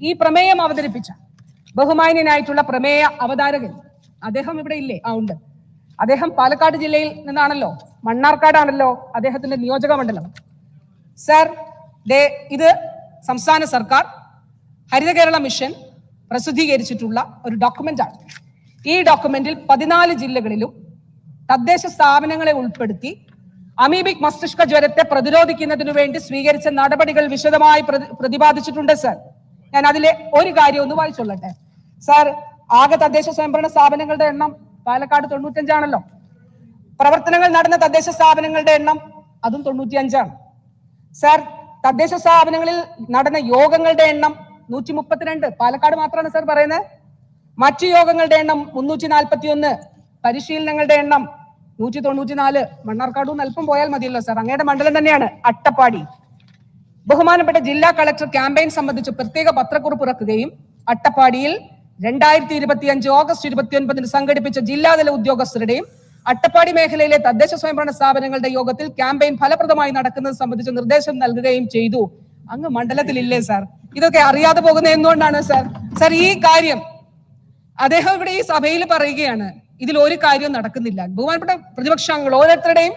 ഈ പ്രമേയം അവതരിപ്പിച്ച ബഹുമാന്യനായിട്ടുള്ള പ്രമേയ അവതാരകൻ അദ്ദേഹം ഇവിടെ ഇല്ലേ? ആ ഉണ്ട്. അദ്ദേഹം പാലക്കാട് ജില്ലയിൽ നിന്നാണല്ലോ. മണ്ണാർക്കാടാണല്ലോ അദ്ദേഹത്തിന്റെ നിയോജക മണ്ഡലം. സർ ദേ ഇത് സംസ്ഥാന സർക്കാർ ഹരിത കേരള മിഷൻ പ്രസിദ്ധീകരിച്ചിട്ടുള്ള ഒരു ഡോക്യുമെന്റ് ആണ്. ഈ ഡോക്യുമെന്റിൽ പതിനാല് ജില്ലകളിലും തദ്ദേശ സ്ഥാപനങ്ങളെ ഉൾപ്പെടുത്തി അമീബിക് മസ്തിഷ്ക ജ്വരത്തെ പ്രതിരോധിക്കുന്നതിനു വേണ്ടി സ്വീകരിച്ച നടപടികൾ വിശദമായി പ്രതിപാദിച്ചിട്ടുണ്ട് സർ. ഞാൻ അതിലെ ഒരു കാര്യം ഒന്ന് വായിച്ചോളട്ടെ സാർ ആകെ തദ്ദേശ സ്വയംഭരണ സ്ഥാപനങ്ങളുടെ എണ്ണം പാലക്കാട് തൊണ്ണൂറ്റഞ്ചാണല്ലോ. പ്രവർത്തനങ്ങൾ നടന്ന തദ്ദേശ സ്ഥാപനങ്ങളുടെ എണ്ണം അതും തൊണ്ണൂറ്റിയഞ്ചാണ്. സാർ തദ്ദേശ സ്ഥാപനങ്ങളിൽ നടന്ന യോഗങ്ങളുടെ എണ്ണം നൂറ്റി മുപ്പത്തിരണ്ട് പാലക്കാട് മാത്രമാണ് സാർ പറയുന്നത് മറ്റു യോഗങ്ങളുടെ എണ്ണം മുന്നൂറ്റി നാൽപ്പത്തി ഒന്ന് പരിശീലനങ്ങളുടെ എണ്ണം നൂറ്റി തൊണ്ണൂറ്റി നാല് മണ്ണാർക്കാടും അല്പം പോയാൽ മതിയല്ലോ സാർ. അങ്ങയുടെ മണ്ഡലം തന്നെയാണ് അട്ടപ്പാടി. ബഹുമാനപ്പെട്ട ജില്ലാ കളക്ടർ ക്യാമ്പയിൻ സംബന്ധിച്ച് പ്രത്യേക പത്രക്കുറിപ്പ് ഇറക്കുകയും അട്ടപ്പാടിയിൽ രണ്ടായിരത്തി ഇരുപത്തി അഞ്ച് ഓഗസ്റ്റ് ഇരുപത്തി ഒൻപതിന് സംഘടിപ്പിച്ച ജില്ലാതല ഉദ്യോഗസ്ഥരുടെയും അട്ടപ്പാടി മേഖലയിലെ തദ്ദേശ സ്വയംഭരണ സ്ഥാപനങ്ങളുടെ യോഗത്തിൽ ക്യാമ്പയിൻ ഫലപ്രദമായി നടക്കുന്നത് സംബന്ധിച്ച് നിർദ്ദേശം നൽകുകയും ചെയ്തു. അങ്ങ് മണ്ഡലത്തിലില്ലേ സാർ? ഇതൊക്കെ അറിയാതെ പോകുന്ന എന്തുകൊണ്ടാണ് സാർ? സാർ ഈ കാര്യം അദ്ദേഹം ഇവിടെ ഈ സഭയിൽ പറയുകയാണ് ഇതിൽ ഒരു കാര്യവും നടക്കുന്നില്ല. ബഹുമാനപ്പെട്ട പ്രതിപക്ഷാംഗങ്ങൾ ഓരോരുത്തരുടെയും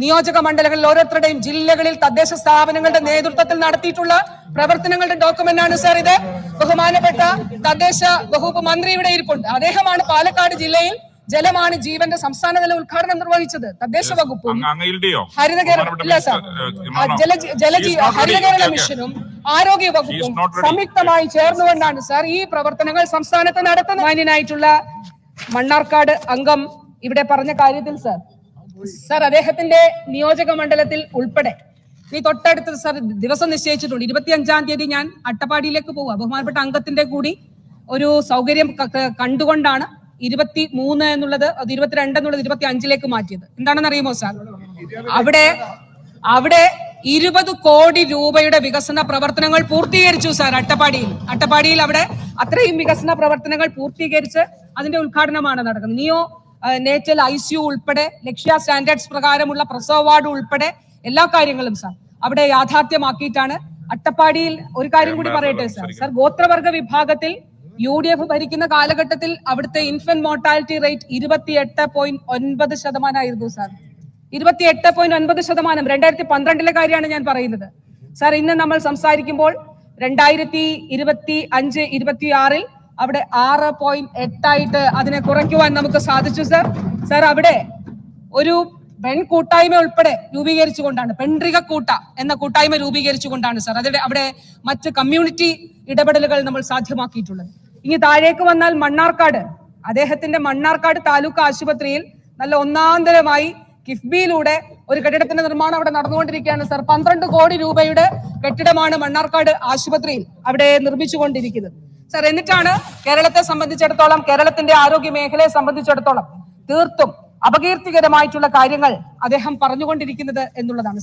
നിയോജക മണ്ഡലങ്ങളിൽ ഓരോരുത്തരുടെയും ജില്ലകളിൽ തദ്ദേശ സ്ഥാപനങ്ങളുടെ നേതൃത്വത്തിൽ നടത്തിയിട്ടുള്ള പ്രവർത്തനങ്ങളുടെ ഡോക്യുമെന്റ് ആണ് സാർ ഇത്. ബഹുമാനപ്പെട്ട തദ്ദേശ വകുപ്പ് മന്ത്രി ഇവിടെ ഇരിപ്പുണ്ട്. അദ്ദേഹമാണ് പാലക്കാട് ജില്ലയിൽ ജലമാണ് ജീവന്റെ സംസ്ഥാനതല ഉദ്ഘാടനം നിർവഹിച്ചത്. തദ്ദേശ വകുപ്പും ഹരിത കേരള സാർ. ജല ജലജീവ ഹരിത കേരള. മിഷനും ആരോഗ്യ വകുപ്പും. സംയുക്തമായി ചേർന്നുകൊണ്ടാണ് സാർ ഈ പ്രവർത്തനങ്ങൾ സംസ്ഥാനത്ത് നടത്തുന്നത്. മാന്യനായിട്ടുള്ള മണ്ണാർക്കാട് അംഗം ഇവിടെ പറഞ്ഞ കാര്യത്തിൽ സാർ സാർ അദ്ദേഹത്തിന്റെ നിയോജക മണ്ഡലത്തിൽ ഉൾപ്പെടെ ഈ തൊട്ടടുത്ത് സാർ ദിവസം നിശ്ചയിച്ചിട്ടുണ്ട്. ഇരുപത്തിയഞ്ചാം തീയതി ഞാൻ അട്ടപ്പാടിയിലേക്ക് പോകും ബഹുമാനപ്പെട്ട അംഗത്തിന്റെ കൂടി ഒരു സൗകര്യം കണ്ടുകൊണ്ടാണ് ഇരുപത്തി മൂന്ന് എന്നുള്ളത് അത് ഇരുപത്തിരണ്ട് എന്നുള്ളത് ഇരുപത്തി അഞ്ചിലേക്ക് മാറ്റിയത്. എന്താണെന്ന് അറിയുമോ സാർ? അവിടെ അവിടെ ഇരുപത് കോടി രൂപയുടെ വികസന പ്രവർത്തനങ്ങൾ പൂർത്തീകരിച്ചു സാർ അട്ടപ്പാടിയിൽ. അട്ടപ്പാടിയിൽ അവിടെ അത്രയും വികസന പ്രവർത്തനങ്ങൾ പൂർത്തീകരിച്ച് അതിന്റെ ഉദ്ഘാടനമാണ് നടക്കുന്നത്. Neonatal I C U ഉൾപ്പെടെ ലക്ഷ്യ സ്റ്റാൻഡേർഡ്സ് പ്രകാരമുള്ള പ്രസവ വാർഡ് ഉൾപ്പെടെ എല്ലാ കാര്യങ്ങളും സാർ അവിടെ യാഥാർത്ഥ്യമാക്കിയിട്ടാണ്. അട്ടപ്പാടിയിൽ ഒരു കാര്യം കൂടി പറയട്ടെ സാർ. സാർ ഗോത്രവർഗ വിഭാഗത്തിൽ യു ഡി എഫ് ഭരിക്കുന്ന കാലഘട്ടത്തിൽ അവിടുത്തെ ഇൻഫന്റ് മോർട്ടാലിറ്റി റേറ്റ് ഇരുപത്തിയെട്ട് പോയിന്റ് ഒൻപത് ശതമാനമായിരുന്നു സാർ. ഇരുപത്തിയെട്ട് പോയിന്റ് ഒൻപത് ശതമാനം രണ്ടായിരത്തി പന്ത്രണ്ടിലെ കാര്യമാണ് ഞാൻ പറയുന്നത്. സാർ ഇന്ന് നമ്മൾ സംസാരിക്കുമ്പോൾ രണ്ടായിരത്തി ഇരുപത്തി അഞ്ച് ഇരുപത്തി ആറിൽ അവിടെ ആറ് പോയിന്റ് എട്ടായിട്ട് അതിനെ കുറയ്ക്കുവാൻ നമുക്ക് സാധിച്ചു സർ സർ അവിടെ ഒരു പെൺകൂട്ടായ്മ ഉൾപ്പെടെ രൂപീകരിച്ചുകൊണ്ടാണ് പെൺറിക കൂട്ട എന്ന കൂട്ടായ്മ രൂപീകരിച്ചുകൊണ്ടാണ് സർ അതിടെ അവിടെ മറ്റ് കമ്മ്യൂണിറ്റി ഇടപെടലുകൾ നമ്മൾ സാധ്യമാക്കിയിട്ടുള്ളത്. ഇനി താഴേക്ക് വന്നാൽ മണ്ണാർക്കാട്. അദ്ദേഹത്തിന്റെ മണ്ണാർക്കാട് താലൂക്ക് ആശുപത്രിയിൽ നല്ല ഒന്നാന്തരമായി കിഫ്ബിയിലൂടെ ഒരു കെട്ടിടത്തിന്റെ നിർമ്മാണം അവിടെ നടന്നുകൊണ്ടിരിക്കുകയാണ് സർ പന്ത്രണ്ട് കോടി രൂപയുടെ കെട്ടിടമാണ് മണ്ണാർക്കാട് ആശുപത്രിയിൽ അവിടെ നിർമ്മിച്ചുകൊണ്ടിരിക്കുന്നത്. സാർ എന്നിട്ടാണ് കേരളത്തെ സംബന്ധിച്ചിടത്തോളം കേരളത്തിന്റെ ആരോഗ്യ മേഖലയെ സംബന്ധിച്ചിടത്തോളം തീർത്തും അപകീർത്തികരമായിട്ടുള്ള കാര്യങ്ങൾ അദ്ദേഹം പറഞ്ഞുകൊണ്ടിരിക്കുന്നത് എന്നുള്ളതാണ്.